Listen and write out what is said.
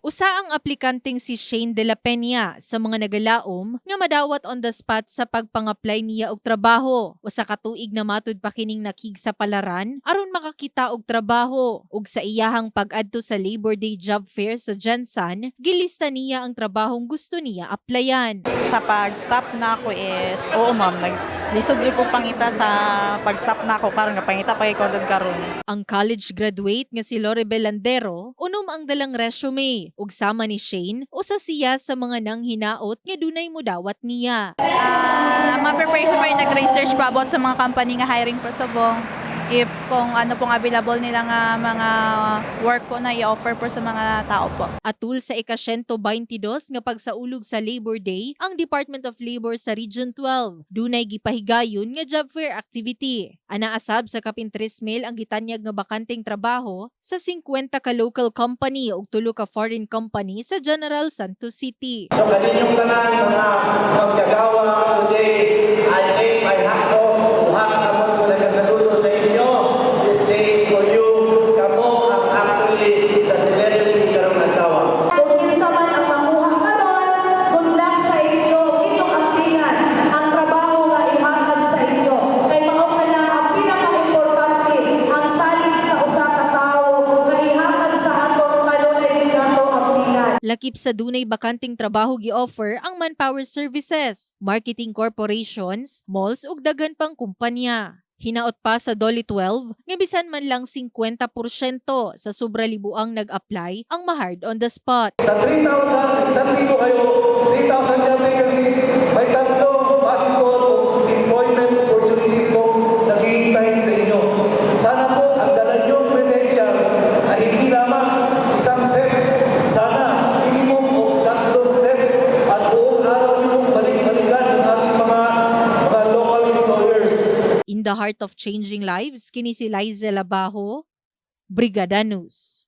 Usa ang aplikanteng si Shane De La Peña sa mga nagalaom nga madawat on the spot sa pagpang-apply niya og trabaho. Usa ka tuig na matud pa kining nakig sa palaran aron makakita og trabaho. Ug sa iyahang pag-adto sa Labor Day Job Fair sa Jansan, gilista niya ang trabahong gusto niya applyan. Sa pag-stop na ako is, oo ma'am, naglisod ko pangita sa pag-stop na ako karon nga pangita pa content karon. Ang college graduate nga si Lore Belandero unom ang dalang resume ug sama ni Shane usa siya sa mga nang hinaot nga dunay mudawat niya. Ah, ma-prepare yung nag-research pa about sa mga company nga hiring po subong. If kung ano pong available nila nga mga work po na i-offer po sa mga tao po. Atul sa ika-122 nga pagsaulog sa Labor Day, ang Department of Labor sa Region 12 dunay gipahigayon nga job fair activity. Ana asab sa kapintres mail ang gitanyag nga bakanteng trabaho sa 50 ka local company ug tulo ka foreign company sa General Santos City. So kaninyong tanan Lakip sa dunay bakanting trabaho gi-offer ang manpower services, marketing corporations, malls ug daghan pang kumpanya. Hinaot pa sa Dolly 12 nga bisan man lang 50% sa sobra libuang nag-apply ang ma-hard on the spot. Sa 3,000, In the heart of changing lives, kini si Liza Labajo, Brigada News.